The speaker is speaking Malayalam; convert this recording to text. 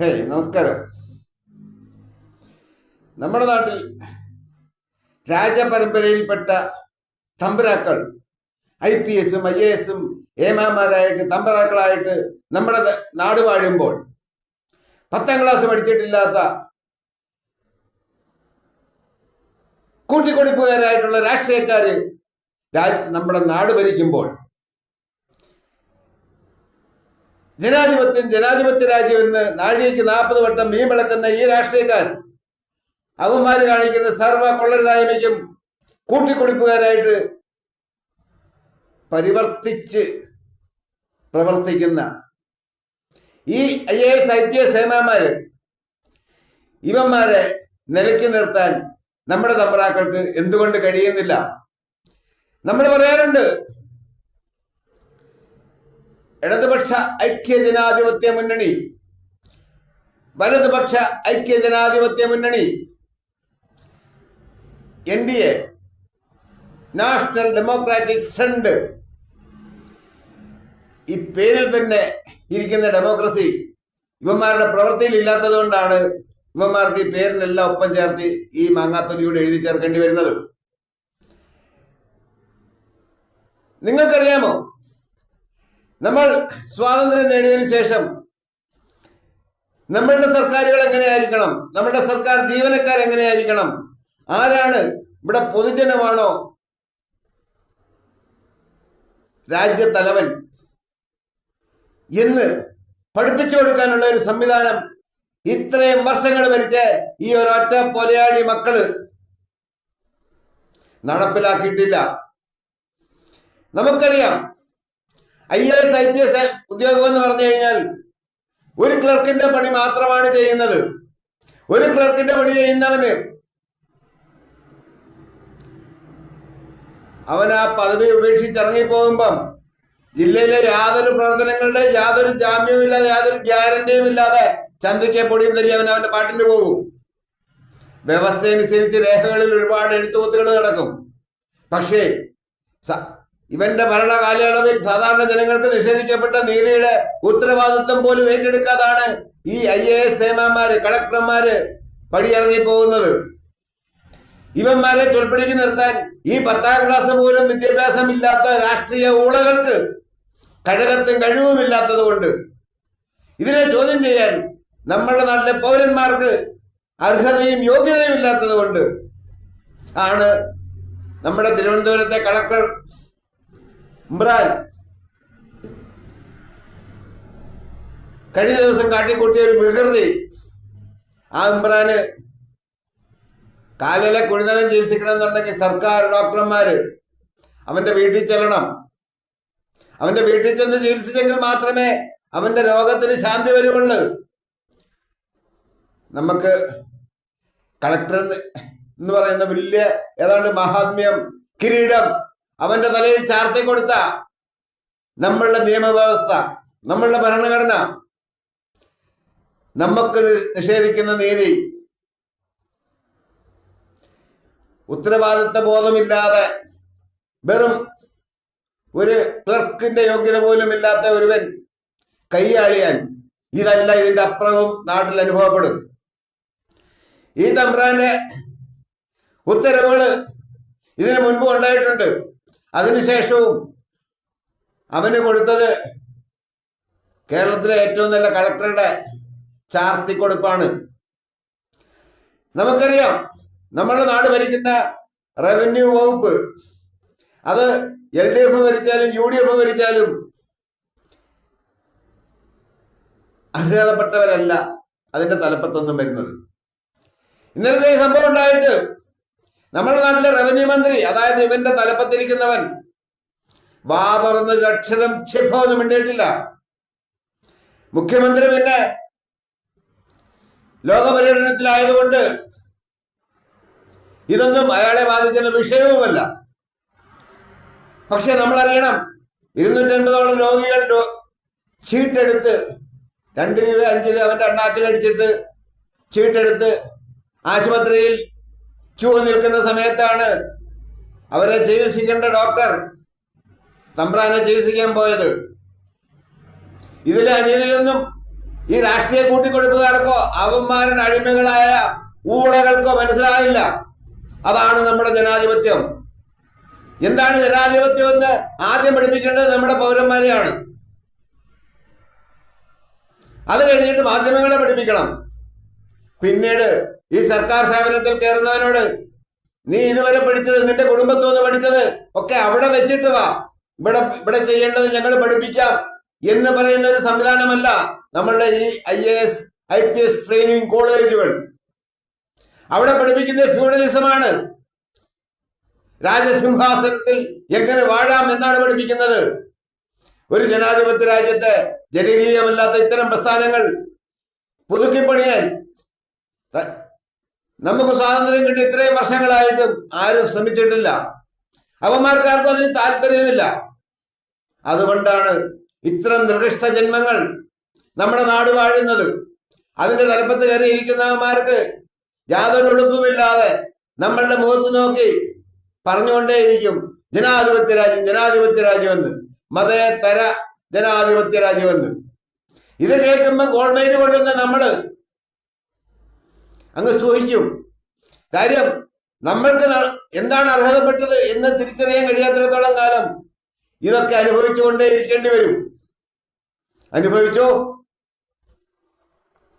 ഹേയ് നമസ്കാരം. നമ്മുടെ നാട്ടിൽ രാജപരമ്പരയിൽപ്പെട്ട തമ്പുരാക്കൾ ഐ പി എസും ഐ എ എസും ഏമാമാരായിട്ട് തമ്പുരാക്കളായിട്ട് നമ്മുടെ നാട് വാഴുമ്പോൾ പത്താം ക്ലാസ് പഠിച്ചിട്ടില്ലാത്ത കൂട്ടിക്കൊടിപ്പുകാരായിട്ടുള്ള രാഷ്ട്രീയക്കാര് നമ്മുടെ നാട് ഭരിക്കുമ്പോൾ ജനാധിപത്യം ജനാധിപത്യ രാജ്യം എന്ന് നാഴികയ്ക്ക് നാൽപ്പത് വട്ടം മീൻ വിളക്കുന്ന ഈ രാഷ്ട്രീയക്കാർ അവന്മാര് കാണിക്കുന്ന സർവ കൊള്ളരുതായ്മയ്ക്കും കൂട്ടിക്കൊടുപ്പുകാരായിട്ട് പരിവർത്തിച്ച് പ്രവർത്തിക്കുന്ന ഈ I A S I P S ഹേമാമാര് ഇവന്മാരെ നിലയ്ക്ക് നിർത്താൻ നമ്മുടെ തമ്പ്രാക്കൾക്ക് എന്തുകൊണ്ട് കഴിയുന്നില്ല? നമ്മൾ പറയാറുണ്ട് ഇടതുപക്ഷ ഐക്യ ജനാധിപത്യ മുന്നണി. വലതുപക്ഷ ഐക്യ ജനാധിപത്യ മുന്നണി. N D A National Democratic Front. ഈ പേരിൽ തന്നെ ഇരിക്കുന്ന ഡെമോക്രസി ഇവന്മാരുടെ പ്രവൃത്തിയിൽ ഇല്ലാത്തത് കൊണ്ടാണ് ഇവന്മാർക്ക് ഈ പേരിനെല്ലാം ഒപ്പം ചേർത്ത് ഈ മാങ്ങാത്തൊലിയോട് എഴുതി ചേർക്കേണ്ടി വരുന്നത്. നിങ്ങൾക്കറിയാമോ? നമ്മൾ സ്വാതന്ത്ര്യം നേടിയതിനു ശേഷം നമ്മളുടെ സർക്കാരുകൾ എങ്ങനെയായിരിക്കണം? നമ്മളുടെ സർക്കാർ ജീവനക്കാർ എങ്ങനെയായിരിക്കണം? ആരാണ് ഇവിടെ പൊതുജനമാണോ രാജ്യത്തലവൻ എന്ന് പഠിപ്പിച്ചു കൊടുക്കാനുള്ള ഒരു സംവിധാനം ഇത്രയും വർഷങ്ങൾ ഭരിച്ച ഈ ഒരൊറ്റ പൊലയാടി മക്കൾ നടപ്പിലാക്കിയിട്ടില്ല. നമുക്കറിയാം I A S I P S ഉദ്യോഗം എന്ന് പറഞ്ഞു കഴിഞ്ഞാൽ ഒരു ക്ലർക്കിന്റെ പണി മാത്രമാണ് ചെയ്യുന്നത്. ഒരു ക്ലർക്കിന്റെ പണി ചെയ്യുന്നവന് അവൻ ആ പദവി ഉപേക്ഷിച്ച് ഇറങ്ങി പോകുമ്പം ജില്ലയിലെ യാതൊരു പ്രവർത്തനങ്ങളുടെ യാതൊരു ജാമ്യവും ഇല്ലാതെ യാതൊരു ഗ്യാരണ്ടിയും ഇല്ലാതെ ചന്തയ്ക്ക് പൊടിയും തല്ലി അവൻ അവന്റെ പാട്ടിന് പോകും. വ്യവസ്ഥയനുസരിച്ച് രേഖകളിൽ ഒരുപാട് എഴുത്തുകുത്തുകൾ നടക്കും. പക്ഷേ ഇവന്റെ ഭരണ കാലയളവിൽ സാധാരണ ജനങ്ങൾക്ക് നിഷേധിക്കപ്പെട്ട നീതിയുടെ ഉത്തരവാദിത്വം പോലും ഏറ്റെടുക്കാതാണ് ഈ ഐ എ എസ് സേമാന്മാര് കളക്ടർമാര് പടിയിറങ്ങി പോകുന്നത്. ഇവന്മാരെ ചൊൽപ്പടിക്ക് നിർത്താൻ ഈ പത്താം ക്ലാസ് പോലും വിദ്യാഭ്യാസം ഇല്ലാത്ത രാഷ്ട്രീയ ഊളകൾക്ക് കഴകത്തും കഴിവുമില്ലാത്തത് കൊണ്ട് ഇതിനെ ചോദ്യം ചെയ്യാൻ നമ്മുടെ നാട്ടിലെ പൗരന്മാർക്ക് അർഹതയും യോഗ്യതയും ഇല്ലാത്തത് കൊണ്ട് ആണ് നമ്മുടെ തിരുവനന്തപുരത്തെ കളക്ടർ ഇമ്രാൻ. കഴിഞ്ഞ ദിവസം കാട്ടിക്കൂട്ടിയ ഒരു വികൃതി. ആ ഇമ്രാന് കാലിലെ കുഴിനകം ചികിത്സിക്കണമെന്നുണ്ടെങ്കിൽ സർക്കാർ ഡോക്ടർമാര് അവന്റെ വീട്ടിൽ ചെല്ലണം. അവന്റെ വീട്ടിൽ ചെന്ന് ചികിത്സിച്ചെങ്കിൽ മാത്രമേ അവന്റെ രോഗത്തിന് ശാന്തി വരുവുള്ളൂ. നമുക്ക് കളക്ടർ എന്ന് പറയുന്ന വലിയ ഏതാണ്ട് മഹാത്മ്യം കിരീടം അവന്റെ തലയിൽ ചാർത്തി കൊടുത്ത നമ്മളുടെ നിയമവ്യവസ്ഥ നമ്മളുടെ ഭരണഘടന നമുക്ക് നിഷേധിക്കുന്ന നീതി ഉത്തരവാദിത്വ ബോധമില്ലാതെ വെറും ഒരു ക്ലർക്കിന്റെ യോഗ്യത പോലും ഇല്ലാത്ത ഒരുവൻ കൈയാളിയാൻ ഇതല്ല ഇതിന്റെ അപ്പുറവും നാട്ടിൽ അനുഭവപ്പെടും. ഈ തമ്പ്രാന്റെ ഉത്തരവുകൾ ഇതിനു മുൻപ് ഉണ്ടായിട്ടുണ്ട്. അതിനുശേഷവും അവന് കൊടുത്തത് കേരളത്തിലെ ഏറ്റവും നല്ല കളക്ടറുടെ ചാർത്തിക്കൊടുപ്പാണ് നമുക്കറിയാം നമ്മുടെ നാട് ഭരിക്കുന്ന റവന്യൂ വകുപ്പ് അത് എൽ ഡി എഫ് ഭരിച്ചാലും യു ഡി എഫ് ഭരിച്ചാലും അർഹതപ്പെട്ടവരല്ല അതിന്റെ തലപ്പത്തൊന്നും വരുന്നത്. ഇന്നലത്തെ സംഭവം ഉണ്ടായിട്ട് നമ്മുടെ നാട്ടിലെ റവന്യൂ മന്ത്രി അതായത് ഇവന്റെ തലപ്പത്തിരിക്കുന്നവൻ വാ തുറന്ന് അക്ഷരം ക്ഷിപ്പൊന്നും മിണ്ടിയിട്ടില്ല. മുഖ്യമന്ത്രി പിന്നെ ലോകപര്യടനത്തിലായതുകൊണ്ട് ഇതൊന്നും അയാളെ ബാധിക്കുന്ന വിഷയവുമല്ല. പക്ഷെ നമ്മൾ അറിയണം ഇരുന്നൂറ്റൻപതോളം രോഗികൾ ചീട്ടെടുത്ത് രണ്ട് രൂപ അഞ്ച് രൂപ അവന്റെ അണ്ണാക്കിലടിച്ചിട്ട് ചീട്ടെടുത്ത് ആശുപത്രിയിൽ ക്യൂ നിൽക്കുന്ന സമയത്താണ് അവരെ ചികിത്സിക്കേണ്ട ഡോക്ടർ തമ്പ്രാനെ ചികിത്സിക്കാൻ പോയത്. ഇതിലെ അനീതിയൊന്നും ഈ രാഷ്ട്രീയ കൂട്ടിക്കൊടുപ്പുകാർക്കോ അവന്മാരുടെ അടിമകളായ ഊടകൾക്കോ മനസ്സിലായില്ല. അതാണ് നമ്മുടെ ജനാധിപത്യം. എന്താണ് ജനാധിപത്യം എന്ന് ആദ്യം പഠിപ്പിക്കേണ്ടത് നമ്മുടെ പൗരന്മാരെയാണ്. അത് കഴിഞ്ഞിട്ട് മാധ്യമങ്ങളെ പഠിപ്പിക്കണം. പിന്നീട് ഈ സർക്കാർ സേവനത്തിൽ കയറുന്നവനോട് നീ ഇതുവരെ പഠിച്ചത് നിന്റെ കുടുംബത്തിൽ നിന്ന് പഠിച്ചത് ഒക്കെ അവിടെ വെച്ചിട്ട് വാ. ഇവിടെ ഇവിടെ ചെയ്യേണ്ടത് ഞങ്ങൾ പഠിപ്പിക്കാം എന്ന് പറയുന്ന ഒരു സംവിധാനമല്ല നമ്മളുടെ ഈ I A S I P S training കോളേജുകൾ. അവിടെ പഠിപ്പിക്കുന്ന ഫ്യൂഡലിസമാണ്. രാജസിംഹാസനത്തിൽ എങ്ങനെ വാഴാം എന്നാണ് പഠിപ്പിക്കുന്നത്. ഒരു ജനാധിപത്യ രാജ്യത്തെ ജനകീയമല്ലാത്ത ഇത്തരം പ്രസ്ഥാനങ്ങൾ പുതുക്കിപ്പണിയാൻ നമുക്ക് സ്വാതന്ത്ര്യം കിട്ടി ഇത്രയും വർഷങ്ങളായിട്ടും ആരും ശ്രമിച്ചിട്ടില്ല. അവന്മാർക്കാർക്കും അതിന് താല്പര്യമില്ല അതുകൊണ്ടാണ് ഇത്തരം നിർദ്ദിഷ്ട ജന്മങ്ങൾ നമ്മുടെ നാട് വാഴുന്നത്. അതിന്റെ തലപ്പത്ത് കയറിയിരിക്കുന്നവന്മാർക്ക് യാതൊരു എളുപ്പമില്ലാതെ നമ്മളുടെ മുഖത്ത് നോക്കി പറഞ്ഞുകൊണ്ടേയിരിക്കും ജനാധിപത്യ രാജ്യം ജനാധിപത്യ രാജ്യമെന്ന്. മതേതര ജനാധിപത്യ രാജ്യമെന്ന്. ഇത് കേൾക്കുമ്പോൾ ഗോൾമേറ്റ് കൊള്ളുന്ന നമ്മൾ അങ്ങ് സൂഹിക്കും കാര്യം നമ്മൾക്ക് എന്താണ് അർഹതപ്പെട്ടത് എന്ന് തിരിച്ചറിയാൻ കഴിയാത്തിടത്തോളം കാലം ഇതൊക്കെ അനുഭവിച്ചുകൊണ്ടേ ഇരിക്കേണ്ടി വരും. അനുഭവിച്ചോ?